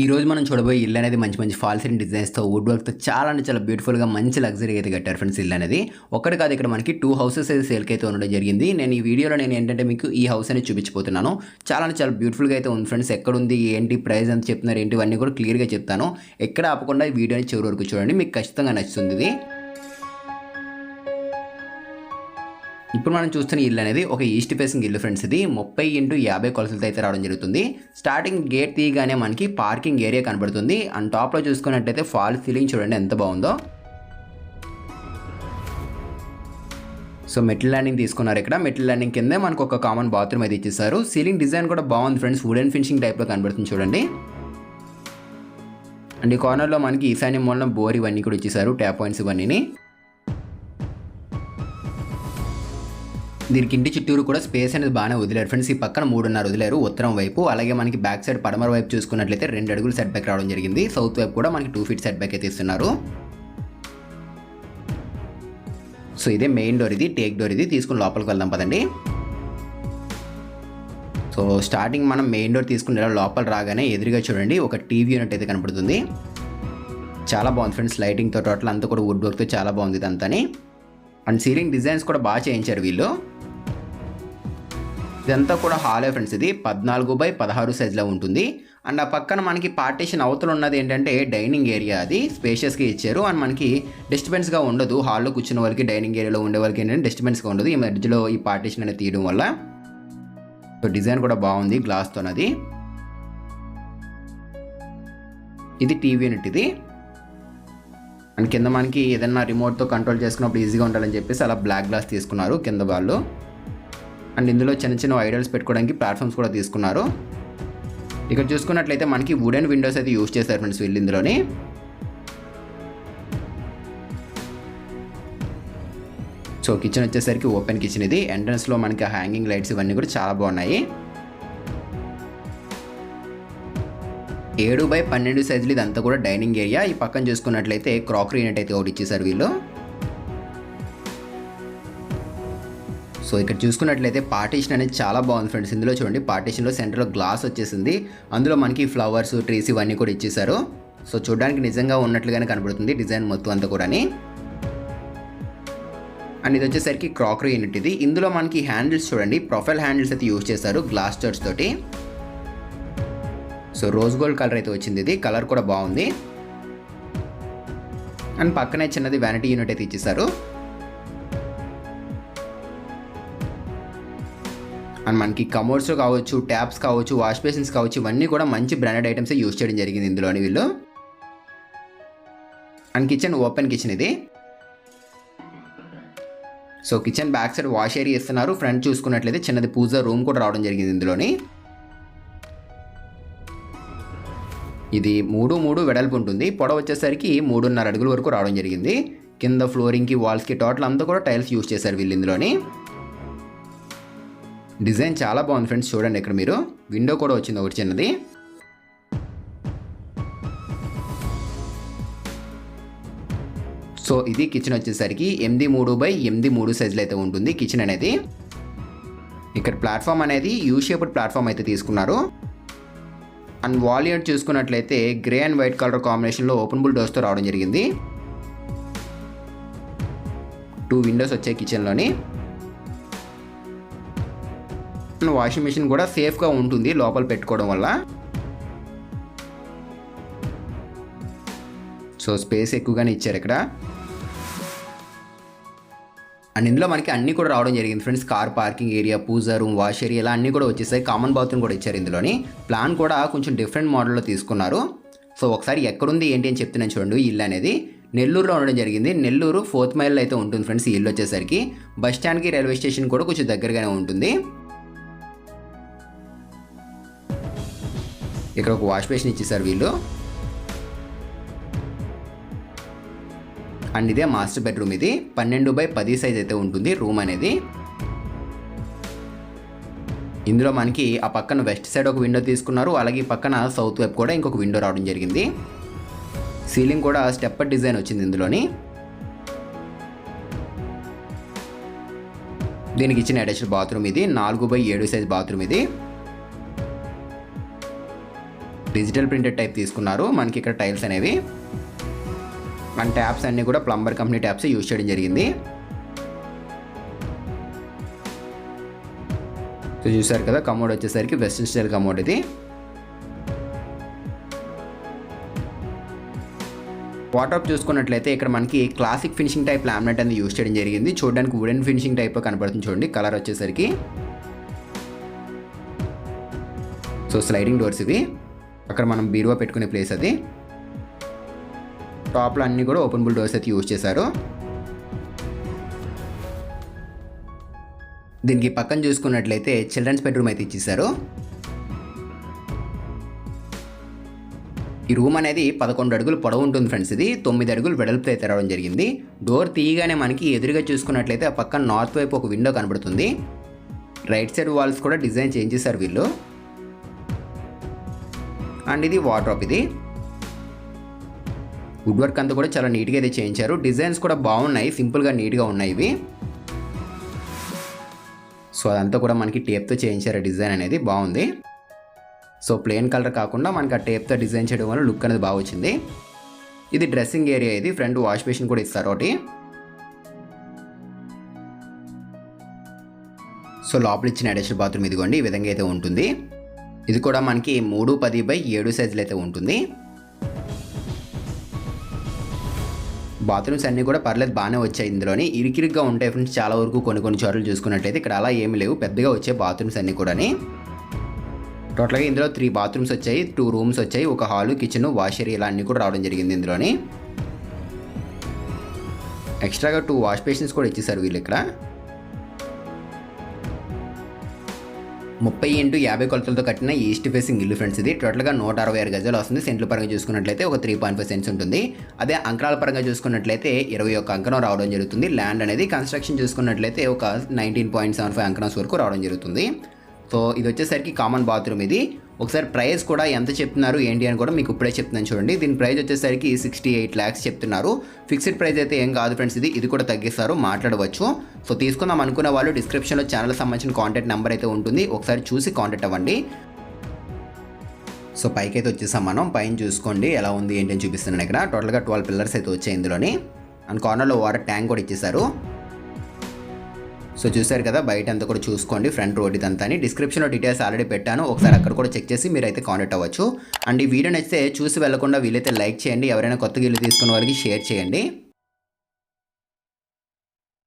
ఈ రోజు మనం చూడబోయే ఇల్లు అనేది మంచి మంచి ఫాల్స్ అండ్ డిజైన్స్తో వుడ్ వర్క్తో చాలా అంటే చాలా బ్యూటిఫుల్గా మంచి లగ్జరీ అయితే కట్టారు ఫ్రెండ్స్ ఇల్లు అనేది. ఒకటి కాదు ఇక్కడ మనకి టూ హౌసెస్ అయితే సేల్కి అయితే ఉండడం జరిగింది. నేను ఈ వీడియోలో నేను ఏంటంటే మీకు ఈ హౌస్ అనేది చూపించిపోతున్నాను చాలా అంటే చాలా బ్యూటిఫుల్గా అయితే ఉంది ఫ్రెండ్స్ ఎక్కడుంది ఏంటి ప్రైస్ ఎంత చెప్తున్నారు ఏంటి ఇవన్నీ కూడా క్లియర్గా చెప్తాను. ఎక్కడ ఆపకుండా ఈ వీడియోని చివరి వరకు చూడండి. మీకు ఖచ్చితంగా నచ్చుతుంది ఇది. ఇప్పుడు మనం చూస్తున్న ఇల్లు అనేది ఒక ఈస్ట్ ఫేసింగ్ ఇల్లు ఫ్రెండ్స్ ఇది. ముప్పై ఇంటూ యాభై కొలతలతో అయితే రావడం జరుగుతుంది. స్టార్టింగ్ గేట్ తీయగానే మనకి పార్కింగ్ ఏరియా కనబడుతుంది. అండ్ టాప్లో చూసుకున్నట్టయితే ఫాల్ సీలింగ్ చూడండి ఎంత బాగుందో. సో మెటల్ ల్యాండింగ్ తీసుకున్నారు ఇక్కడ. మెటల్ ల్యాండింగ్ కింద మనకు ఒక కామన్ బాత్రూమ్ అయితే ఇచ్చేసారు సీలింగ్ డిజైన్ కూడా బాగుంది ఫ్రెండ్స్ వుడెన్ ఫినిషింగ్ టైప్లో కనబడుతుంది చూడండి. అండ్ ఈ కార్నర్లో మనకి ఈశాన్య మూలం బోర్ ఇవన్నీ కూడా ఇచ్చేసారు ట్యాప్ పాయింట్స్ ఇవన్నీ దీనికి ఇంటి చుట్టూరు కూడా స్పేస్ అనేది బాగానే వదిలేరు. ఫ్రెండ్స్ ఈ పక్కన మూడున్నర వదిలేరు. ఉత్తరం వైపు అలాగే మనకి బ్యాక్ సైడ్ పడమర వైపు చూసుకున్నట్లయితే రెండు అడుగులు సెట్ బ్యాక్ రావడం జరిగింది. సౌత్ వైపు కూడా మనకి టూ ఫీట్ సెట్ బ్యాక్ అయితే ఇస్తున్నారు. సో ఇదే మెయిన్ డోర్ ఇది టేక్ డోర్ ఇది. తీసుకుని లోపలికి వెళ్దాం పదండి. సో స్టార్టింగ్ మనం మెయిన్ డోర్ తీసుకుని లోపల రాగానే ఎదురుగా చూడండి ఒక టీవీ యూనిట్ అయితే కనపడుతుంది. చాలా బాగుంది ఫ్రెండ్స్ లైటింగ్తో టోటల్ అంతా కూడా వుడ్ వర్క్తో చాలా బాగుంది ఇదంతాని. అండ్ సీలింగ్ డిజైన్స్ కూడా బాగా చేయించారు వీళ్ళు. ఇదంతా కూడా హాలే ఫ్రెండ్స్ ఇది. పద్నాలుగు బై పదహారు సైజులో ఉంటుంది. అండ్ ఆ పక్కన మనకి పార్టీషన్ అవతల ఉన్నది ఏంటంటే డైనింగ్ ఏరియా అది. స్పేషియస్గా ఇచ్చారు. అండ్ మనకి డిస్టర్బెన్స్గా ఉండదు. హాల్లో కూర్చున్న వాళ్ళకి డైనింగ్ ఏరియాలో ఉండే వాళ్ళకి ఏంటంటే డిస్టర్బెన్స్గా ఉండదు. ఈ మధ్యలో ఈ పార్టీషన్ అనేది తీయడం వల్ల. సో డిజైన్ కూడా బాగుంది గ్లాస్తో అది ఇది టీవీ యూనిట్ ఇది. అండ్ కింద మనకి ఏదన్నా రిమోట్తో కంట్రోల్ చేసుకున్నప్పుడు ఈజీగా ఉండాలని చెప్పేసి అలా బ్లాక్ గ్లాస్ తీసుకున్నారు కింద వాళ్ళు. అండ్ ఇందులో చిన్న చిన్న ఐడల్స్ పెట్టుకోవడానికి ప్లాట్ఫామ్స్ కూడా తీసుకున్నారు. ఇక్కడ చూసుకున్నట్లయితే మనకి వుడెన్ విండోస్ అయితే యూస్ చేశారు ఫ్రెండ్స్ వీళ్ళు ఇందులోని. సో కిచెన్ వచ్చేసరికి ఓపెన్ కిచెన్ ఇది. ఎంట్రన్స్లో మనకి హ్యాంగింగ్ లైట్స్ ఇవన్నీ కూడా చాలా బాగున్నాయి. ఏడు బై పన్నెండు సైజులు ఇదంతా కూడా డైనింగ్ ఏరియా ఈ పక్కన చూసుకున్నట్లయితే క్రాకరీ యూనిట్ అయితే ఒకటి ఇచ్చేసారు వీళ్ళు. సో ఇక్కడ చూసుకున్నట్లయితే పార్టీషన్ అనేది చాలా బాగుంది ఫ్రెండ్స్ ఇందులో చూడండి పార్టీషన్లో సెంటర్లో గ్లాస్ వచ్చేసింది. అందులో మనకి ఫ్లవర్స్ ట్రీస్ ఇవన్నీ కూడా ఇచ్చేసారు సో చూడడానికి నిజంగా ఉన్నట్లుగానే కనబడుతుంది డిజైన్ మొత్తం అంతా కూడా అండ్ ఇది వచ్చేసరికి క్రాకరీ యూనిట్ ఇది. ఇందులో మనకి హ్యాండిల్స్ చూడండి ప్రొఫైల్ హ్యాండిల్స్ అయితే యూజ్ చేశారు గ్లాస్ చర్చ్ తోటి. సో రోజ్ గోల్డ్ కలర్ అయితే వచ్చింది ఇది. కలర్ కూడా బాగుంది. అండ్ పక్కనే చిన్నది వ్యానిటీ యూనిట్ అయితే ఇచ్చేసారు అండ్ మనకి కమోడ్స్ కావచ్చు ట్యాప్స్ కావచ్చు వాష్ బేసిన్స్ కావచ్చు ఇవన్నీ కూడా మంచి బ్రాండెడ్ ఐటమ్స్ యూజ్ చేయడం జరిగింది ఇందులోని వీళ్ళు. అండ్ కిచెన్ ఓపెన్ కిచెన్ ఇది. So kitchen back side wash area ఇస్తున్నారు. ఫ్రంట్ చూసుకున్నట్లయితే చిన్నది పూజ రూమ్ కూడా రావడం జరిగింది ఇందులోని. ఇది మూడు మూడు వెడల్పు ఉంటుంది. పొడవ వచ్చేసరికి మూడున్నర అడుగుల వరకు రావడం జరిగింది. కింద ఫ్లోరింగ్కి వాల్స్కి టోటల్ అంతా కూడా టైల్స్ యూస్ చేశారు వీళ్ళు ఇందులోని. డిజైన్ చాలా బాగుంది ఫ్రెండ్స్ చూడండి ఇక్కడ మీరు. విండో కూడా వచ్చింది ఒకటి చిన్నది. సో ఇది కిచెన్ వచ్చేసరికి ఎనిమిది మూడు బై ఎనిమిది మూడు సైజులో అయితే ఉంటుంది కిచెన్ అనేది. ఇక్కడ ప్లాట్ఫామ్ అనేది యూ షేప్డ్ ప్లాట్ఫామ్ అయితే తీసుకున్నారు. అండ్ వాలియర్ చూసుకున్నట్లయితే గ్రే అండ్ వైట్ కలర్ కాంబినేషన్లో ఓపెనబుల్ డోర్స్తో రావడం జరిగింది. టూ విండోస్ వచ్చాయి కిచెన్లోని వాషింగ్ మిషన్ కూడా సేఫ్గా ఉంటుంది లోపల పెట్టుకోవడం వల్ల. సో స్పేస్ ఎక్కువగానే ఇచ్చారు ఇక్కడ. అండ్ ఇందులో మనకి అన్నీ కూడా రావడం జరిగింది friends. Car parking area puja room wash area ఇలా అన్నీ కూడా వచ్చేసాయి. కామన్ బాత్రూమ్ కూడా ఇచ్చారు ఇందులోని. ప్లాన్ కూడా కొంచెం డిఫరెంట్ మోడల్లో తీసుకున్నారు. సో ఒకసారి ఎక్కడుంది ఏంటి అని చెప్తున్నాను చూడండి ఈ ఇల్లు అనేది. నెల్లూరులో ఉండడం జరిగింది. నెల్లూరు ఫోర్త్ మైల్లో అయితే ఉంటుంది ఫ్రెండ్స్ ఈ ఇల్లు వచ్చేసరికి. బస్ స్టాండ్కి రైల్వే స్టేషన్ కూడా కొంచెం దగ్గరగానే ఉంటుంది. ఇక్కడ ఒక వాష్ బేసిన్ ఇచ్చేసారు వీళ్ళు. అండ్ ఇదే మాస్టర్ బెడ్రూమ్ ఇది. పన్నెండు బై పది సైజ్ అయితే ఉంటుంది రూమ్ అనేది. ఇందులో మనకి ఆ పక్కన వెస్ట్ సైడ్ ఒక విండో తీసుకున్నారు. అలాగే ఈ పక్కన సౌత్ వైపు కూడా ఇంకొక విండో రావడం జరిగింది. సీలింగ్ కూడా స్టెప్పర్ డిజైన్ వచ్చింది ఇందులోని. దీనికి ఇచ్చిన అటాచ్డ్ బాత్రూమ్ ఇది. నాలుగు బై ఏడు సైజ్ బాత్రూమ్ ఇది. డిజిటల్ ప్రింటెడ్ టైప్ తీసుకున్నారు. మనకి ఇక్కడ టైల్స్ అనేవి. అండ్ ట్యాప్స్ అన్నీ కూడా ప్లంబర్ కంపెనీ ట్యాప్స్ యూజ్ చేయడం జరిగింది. సో చూసారు కదా కమోడ్ వచ్చేసరికి వెస్ట్రన్ స్టైల్ కమోడ్ ఇది. వాటర్ చూసుకున్నట్లయితే ఇక్కడ మనకి క్లాసిక్ ఫినిషింగ్ టైప్ లామినేట్ అనేది యూజ్ చేయడం జరిగింది. చూడడానికి వుడెన్ ఫినిషింగ్ టైప్ కనబడుతుంది చూడండి కలర్ వచ్చేసరికి. సో స్లైడింగ్ డోర్స్ ఇవి. అక్కడ మనం బీరువా పెట్టుకునే ప్లేస్ అది. టాప్లో అన్నీ కూడా ఓపెనబుల్ డోర్స్ అయితే యూజ్ చేశారు. దీనికి పక్కన చూసుకున్నట్లయితే చిల్డ్రన్స్ బెడ్రూమ్ అయితే ఇచ్చేసారు ఈ రూమ్ అనేది పదకొండు అడుగులు పొడవు ఉంటుంది ఫ్రెండ్స్ ఇది. తొమ్మిది అడుగులు వెడల్పు అయితే రావడం జరిగింది. డోర్ తీయగానే మనకి ఎదురుగా చూసుకున్నట్లయితే ఆ పక్కన నార్త్ వైపు ఒక విండో కనబడుతుంది. రైట్ సైడ్ వాల్స్ కూడా డిజైన్ చేంజ్ చేశారు వీళ్ళు. అండ్ ఇది వాటర్ ఇది. వుడ్ వర్క్ అంతా కూడా చాలా నీట్గా అయితే చేయించారు. డిజైన్స్ కూడా బాగున్నాయి. సింపుల్గా నీట్గా ఉన్నాయి ఇవి. సో అదంతా కూడా మనకి టేప్తో చేయించారు. డిజైన్ అనేది బాగుంది. సో ప్లెయిన్ కలర్ కాకుండా మనకి ఆ టేప్తో డిజైన్ చేయడం వల్ల లుక్ అనేది బాగా వచ్చింది. ఇది డ్రెస్సింగ్ ఏరియా ఇది. ఫ్రంట్ వాష్ బేసిన్ కూడా ఇస్తారు ఒకటి. సో లోపల ఇచ్చిన అడిషనల్ బాత్రూమ్ ఇదిగోండి. ఈ విధంగా అయితే ఉంటుంది. ఇది కూడా మనకి మూడు పది బై ఏడు సైజులు అయితే ఉంటుంది. బాత్రూమ్స్ అన్నీ కూడా పర్లేదు బాగానే వచ్చాయి ఇందులోని. ఇరికిరిగ్గా ఉంటాయి ఫ్రెండ్స్ చాలా వరకు కొన్ని కొన్ని చోట్ల చూసుకున్నట్లయితే. ఇక్కడ అలా ఏమి లేవు పెద్దగా వచ్చే బాత్రూమ్స్ అన్నీ కూడాని. టోటల్గా ఇందులో త్రీ బాత్రూమ్స్ వచ్చాయి టూ రూమ్స్ వచ్చాయి ఒక హాలు కిచెన్ వాష్ ఏరియా ఇలా అన్నీ కూడా రావడం జరిగింది ఇందులోని. ఎక్స్ట్రాగా టూ వాష్ బేసిన్స్ కూడా ఇచ్చేసారు వీళ్ళు ఇక్కడ. ముప్పై ఇంటూ యాభై కొలతలతో కట్టిన ఈస్ట్ ఫేసింగ్ ఇల్లు ఫ్రెండ్స్ ఇది. టోటల్గా నూట అరవై ఆరు గజాలు వస్తుంది. సెంట్ల పరంగా చూసుకున్నట్లయితే ఒక త్రీ పాయింట్ ఫైవ్ సెంట్స్ ఉంటుంది. అదే అంకణాల పరంగా చూసుకున్నట్లయితే ఇరవై ఒక్క అంకణం రావడం జరుగుతుంది. ల్యాండ్ అనేది కన్స్ట్రక్షన్ చూసుకున్నట్లయితే ఒక నైన్టీన్ పాయింట్ సెవెన్ ఫైవ్ అంకణాస్ వరకు రావడం జరుగుతుంది. సో ఇది వచ్చేసరికి కామన్ బాత్రూమ్ ఇది. ఒకసారి ప్రైస్ కూడా ఎంత చెప్తున్నారు ఏంటి అని కూడా మీకు ఇప్పుడే చెప్తున్నాను చూడండి. దీని ప్రైస్ వచ్చేసరికి సిక్స్టీ ఎయిట్ ల్యాక్స్ చెప్తున్నారు. ఫిక్స్డ్ ప్రైస్ అయితే ఏం కాదు ఫ్రెండ్స్ ఇది. ఇది కూడా తగ్గిస్తారు మాట్లాడవచ్చు. సో తీసుకుందాం అనుకున్న వాళ్ళు డిస్క్రిప్షన్లో ఛానల్ సంబంధించిన కాంటాక్ట్ నెంబర్ అయితే ఉంటుంది. ఒకసారి చూసి కాంటాక్ట్ అవ్వండి. సో పైకి అయితే వచ్చేసాం మనం. పైన చూసుకోండి ఎలా ఉంది ఏంటి అని చూపిస్తున్నాను ఇక్కడ. టోటల్గా ట్వెల్వ్ పిల్లర్స్ అయితే వచ్చాయి ఇందులోని. అండ్ కార్నర్లో వాటర్ ట్యాంక్ కూడా ఇచ్చేసారు సో చూసారు కదా బయట అంతా కూడా చూసుకోండి ఫ్రంట్ రోడ్ ఇదంతా అని డిస్క్రిప్షన్లో డీటెయిల్స్ ఆల్రెడీ పెట్టాను ఒకసారి అక్కడ కూడా చెక్ చేసి మీరు అయితే కాంటాక్ట్ అవ్వచ్చు. అండ్ ఈ వీడియో నచ్చితే చూసి వెళ్ళకుండా వీలైతే లైక్ చేయండి ఎవరైనా కొత్త ఇల్లు తీసుకున్న వారికి షేర్ చేయండి.